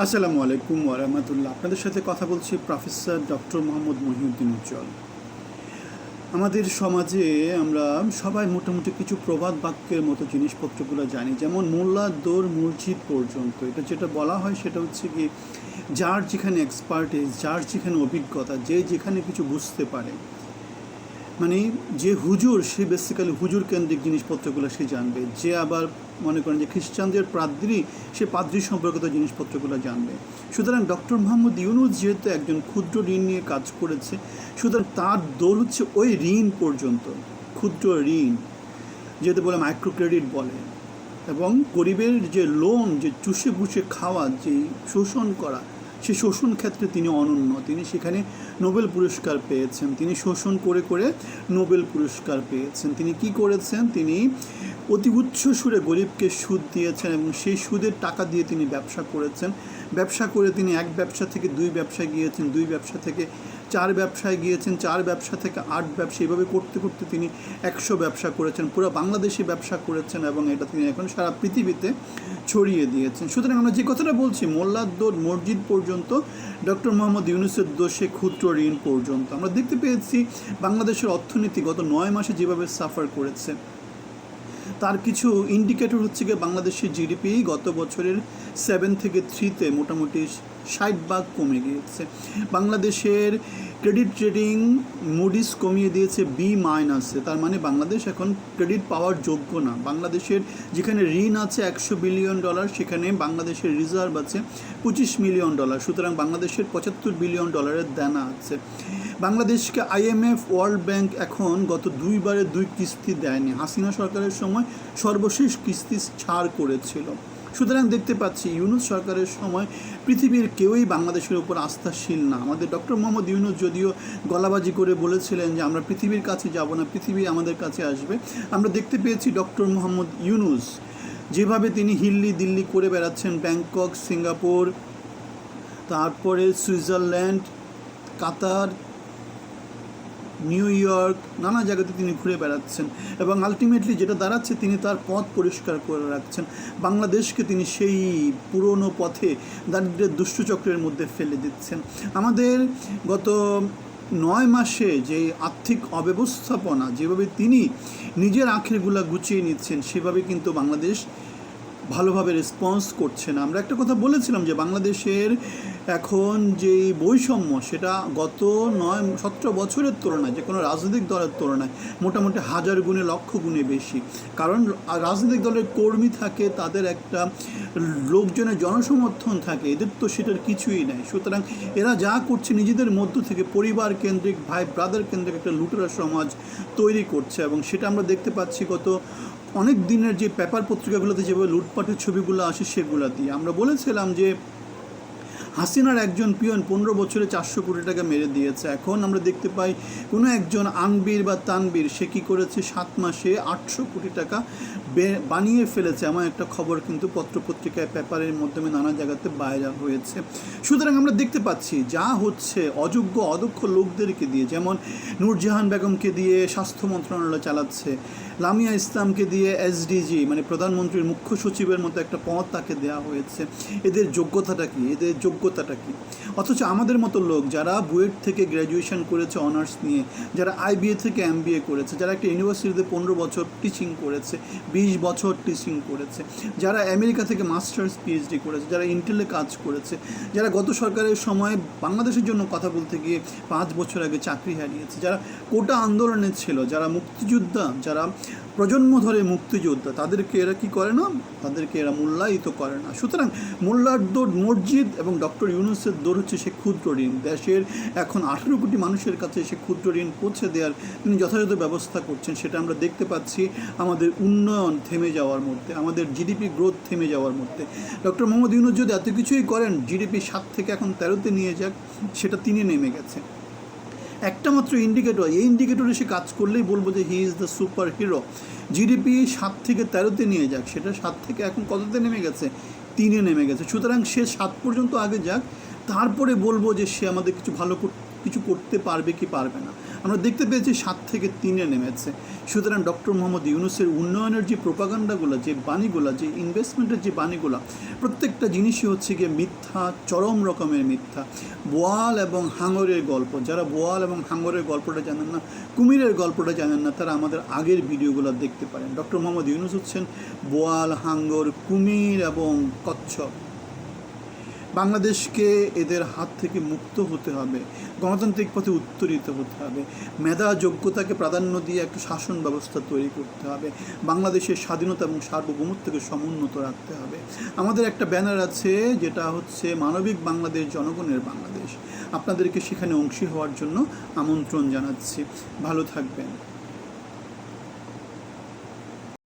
আসসালামু আলাইকুম ওরহামতুল্লাহ আপনাদের সাথে কথা বলছি প্রফেসর ডক্টর মোহাম্মদ মহিউদ্দিন উজ্জ্বল। আমাদের সমাজে আমরা সবাই মোটামুটি কিছু প্রবাদ বাক্যের মতো জিনিসপত্রগুলো জানি, যেমন মোল্লা দৌড় মসজিদ পর্যন্ত। এটা যেটা বলা হয় সেটা হচ্ছে কি যার যেখানে এক্সপার্টিস যার যেখানে অভিজ্ঞতা, যে যেখানে কিছু বুঝতে পারে। মানে যে হুজুর, সে বেসিক্যালি হুজুর কেন্দ্রিক জিনিসপত্রগুলো সে জানবে। যে আবার মনে করেন যে খ্রিস্টানদের পাদ্রি সে পাদ্রি সম্পর্কিত জিনিসপত্রগুলো জানবে। সুতরাং ডক্টর মোহাম্মদ ইউনুস যেহেতু একজন ক্ষুদ্র ঋণ নিয়ে কাজ করেছে, সুতরাং তার দোল হচ্ছে ওই ঋণ পর্যন্ত, ক্ষুদ্র ঋণ, যেহেতু বলে মাইক্রো ক্রেডিট বলে। এবং গরিবের যে লোন যে চুষে বুষে খাওয়া, যে শোষণ করা সে শোষণ ক্ষেত্রে তিনি অনন্য। তিনি সেখানে নোবেল পুরস্কার পেয়েছেন। তিনি শোষণ করে করে নোবেল পুরস্কার পেয়েছেন। তিনি কি করেছেন? তিনি অতি উচ্চ সুরে গরিবকে সুদ দিয়েছেন এবং সেই সুদের টাকা দিয়ে তিনি ব্যবসা করেছেন। ব্যবসা করে তিনি এক ব্যবসা থেকে দুই ব্যবসায় গিয়েছেন, দুই ব্যবসা থেকে চার ব্যবসায় গিয়েছেন, চার ব্যবসা থেকে আট ব্যবসা এইভাবে করতে করতে তিনি একশো ব্যবসা করেছেন, পুরো বাংলাদেশে ব্যবসা করেছেন এবং এটা তিনি এখন সারা পৃথিবীতে ছড়িয়ে দিয়েছেন। সুতরাং আমরা যে কথাটা বলছি, মোল্লার দোর মসজিদ পর্যন্ত, ডক্টর মোহাম্মদ ইউনুসের দোষে ক্ষুদ্র ঋণ পর্যন্ত। আমরা দেখতে পেয়েছি বাংলাদেশের অর্থনীতি গত নয় মাসে যেভাবে সাফার করেছে তার কিছু ইন্ডিকেটর হচ্ছে গিয়ে বাংলাদেশের জিডিপি গত বছরের সেভেন থেকে থ্রিতে মোটামুটি ষাট ভাগ কমে গিয়েছে বাংলাদেশের ক্রেডিট রেটিং মুডিস কমিয়ে দিয়েছে বি মাইনাসে তার মানে বাংলাদেশ এখন ক্রেডিট পাওয়ার যোগ্য না। বাংলাদেশের যেখানে ঋণ আছে একশো বিলিয়ন ডলার, সেখানে বাংলাদেশের রিজার্ভ আছে পঁচিশ মিলিয়ন ডলার। সুতরাং বাংলাদেশের পঁচাত্তর বিলিয়ন ডলারের দেনা আছে। বাংলাদেশকে আইএমএফ ওয়ার্ল্ড ব্যাংক এখন গত দুইবারে দুই কিস্তি দেয়নি। হাসিনা সরকারের সময় সর্বশেষ কিস্তি ছাড় করেছিল। সুতরাং দেখতে পাচ্ছি, ইউনুস সরকারের সময় পৃথিবীর কেউই বাংলাদেশের উপর আস্থাশীল না। আমাদের ডক্টর মোহাম্মদ ইউনুস যদিও গলাবাজি করে বলেছিলেন যে, আমরা পৃথিবীর কাছে যাব না, পৃথিবী আমাদের কাছে আসবে। আমরা দেখতে পেয়েছি ডক্টর মোহাম্মদ ইউনুস যেভাবে তিনি হিল্লি, দিল্লি করে বেড়াচ্ছেন, ব্যাংকক, সিঙ্গাপুর, তারপরে সুইজারল্যান্ড, কাতার নিউ ইয়র্ক, নানা জায়গাতে তিনি ঘুরে বেড়াচ্ছেন এবং আলটিমেটলি যেটা দাঁড়াচ্ছে তিনি তার পথ পরিষ্কার করে রাখছেন। বাংলাদেশকে তিনি সেই পুরনো পথে দারিদ্রের দুষ্টচক্রের মধ্যে ফেলে দিচ্ছেন। আমাদের গত নয় মাসে যে আর্থিক অব্যবস্থাপনা যেভাবে তিনি নিজের আখেরগুলা গুছিয়ে নিচ্ছেন, সেভাবে কিন্তু বাংলাদেশ ভালোভাবে রেসপন্স করছে না আমরা একটা কথা বলেছিলাম যে বাংলাদেশের এখন যে বৈষম্য সেটা গত নয়, সতেরো বছরের তুলনায়, যে কোনো রাজনৈতিক দলের তুলনায় মোটামুটি হাজার গুণে, লক্ষ গুণে বেশি। কারণ রাজনৈতিক দলের কর্মী থাকে, তাদের একটা লোকজনের জনসমর্থন থাকে, এদের তো সেটার কিছুই নাই। সুতরাং এরা যা করছে নিজেদের মধ্য থেকে পরিবার কেন্দ্রিক ভাই ব্রাদার কেন্দ্রিক একটা লুটেরা সমাজ তৈরি করছে এবং সেটা আমরা দেখতে পাচ্ছি গত অনেক দিনের যে পেপার পত্রিকাগুলোতে যেভাবে লুটপাটের ছবিগুলো আসে সেগুলো দিয়ে। আমরা বলেছিলাম যে হাসিনার একজন পিয়ন পনেরো বছরে চারশো কোটি টাকা মেরে দিয়েছে। এখন আমরা দেখতে পাই কোনো একজন আনবীর বা তানবীর, সে কী করেছে? সাত মাসে আটশো কোটি টাকা বানিয়ে ফেলেছে। এমন একটা খবর কিন্তু পত্রপত্রিকায়, পেপারের মাধ্যমে নানা জায়গাতে ভাইরাল হয়েছে। সুতরাং আমরা দেখতে পাচ্ছি যা হচ্ছে অযোগ্য, অদক্ষ লোকদেরকে দিয়ে। যেমন নূরজাহান বেগমকে দিয়ে স্বাস্থ্য মন্ত্রণালয় চালাচ্ছে। লামিয়া ইসলামকে দিয়ে এসডিজি মানে প্রধানমন্ত্রীর মুখ্য সচিবের মতো একটা পদ তাকে দেওয়া হয়েছে। এদের যোগ্যতাটা কি? এদের যোগ্যতাটা কি? অথচ আমাদের মতো লোক যারা বুয়েট থেকে গ্র্যাজুয়েশন করেছে অনার্স নিয়ে, যারা আইবিএ থেকে এমবিএ করেছে, যারা একটা ইউনিভার্সিটিতে পনেরো বছর টিচিং করেছে, বিশ বছর টিচিং করেছে, যারা আমেরিকা থেকে মাস্টার্স পিএইচডি করেছে, যারা ইন্টেলে কাজ করেছে, যারা গত সরকারের সময় বাংলাদেশের জন্য কথা বলতে গিয়ে পাঁচ বছর আগে চাকরি হারিয়েছে, যারা কোটা আন্দোলনে ছিল, যারা মুক্তিযোদ্ধা, যারা প্রজন্ম ধরে মুক্তিযোদ্ধা, তাদেরকে এরা কি করে না? তাদেরকে এরা মূল্যায়িত করে না। সুতরাং মোল্লার দৌড় মসজিদ এবং ডক্টর ইউনুসের দৌড় হচ্ছে সে ক্ষুদ্র ঋণ। দেশের এখন আঠেরো কোটি মানুষের কাছে সে ক্ষুদ্র ঋণ পৌঁছে দেওয়ার তিনি যথাযথ ব্যবস্থা করছেন, সেটা আমরা দেখতে পাচ্ছি আমাদের উন্নয়ন থেমে যাওয়ার মধ্যে আমাদের জিডিপি গ্রোথ থেমে যাওয়ার মধ্যে ডক্টর মোহাম্মদ ইউনুস যদি এত কিছুই করেন, জিডিপি সাত থেকে এখন তেরোতে নিয়ে যাক, সেটা তিনি নেমে গেছে। একটা মাত্র ইন্ডিকেটর এই ইন্ডিকেটরে সে কাজ করলেই বলব যে he is the super hero GDP সাত থেকে তেরোতে নিয়ে যাক, সেটা সাত থেকে এখন কততে নেমে গেছে? তিনে নেমে গেছে। সুতরাং সে সাত পর্যন্ত আগে যাক, তারপরে বলব যে সে আমাদের কিছু ভালো কিছু করতে পারবে কি পারবে না। আমরা দেখতে পেয়েছি সাত থেকে তিনে নেমেছে। সুতরাং ডক্টর মোহাম্মদ ইউনুসের উন্নয়নের যে প্রোপাগান্ডাগুলো, যে বাণীগুলো, যে ইনভেস্টমেন্টের যে বাণীগুলো, প্রত্যেকটা জিনিসই হচ্ছে গিয়ে মিথ্যা, চরম রকমের মিথ্যা। বোয়াল এবং হাঙরের গল্প, যারা বোয়াল এবং হাঙরের গল্পটা জানেন না, কুমিরের গল্পটা জানেন না, তারা আমাদের আগের ভিডিওগুলো দেখতে পারেন। ডক্টর মোহাম্মদ ইউনুস হচ্ছেন বোয়াল হাঙ্গর কুমির এবং কচ্ছপ। বাংলাদেশকে এদের হাত থেকে মুক্ত হতে হবে, গণতান্ত্রিক পথে উত্তরিত হতে হবে, মেধা, যোগ্যতাকে প্রাধান্য দিয়ে একটা শাসন ব্যবস্থা তৈরি করতে হবে, বাংলাদেশের স্বাধীনতা এবং সার্বভৌমত্বকে সমুন্নত রাখতে হবে। আমাদের একটা ব্যানার আছে যেটা হচ্ছে মানবিক বাংলাদেশ, জনগণের বাংলাদেশ। আপনাদেরকে সেখানে অংশী হওয়ার জন্য আমন্ত্রণ জানাচ্ছি। ভালো থাকবেন।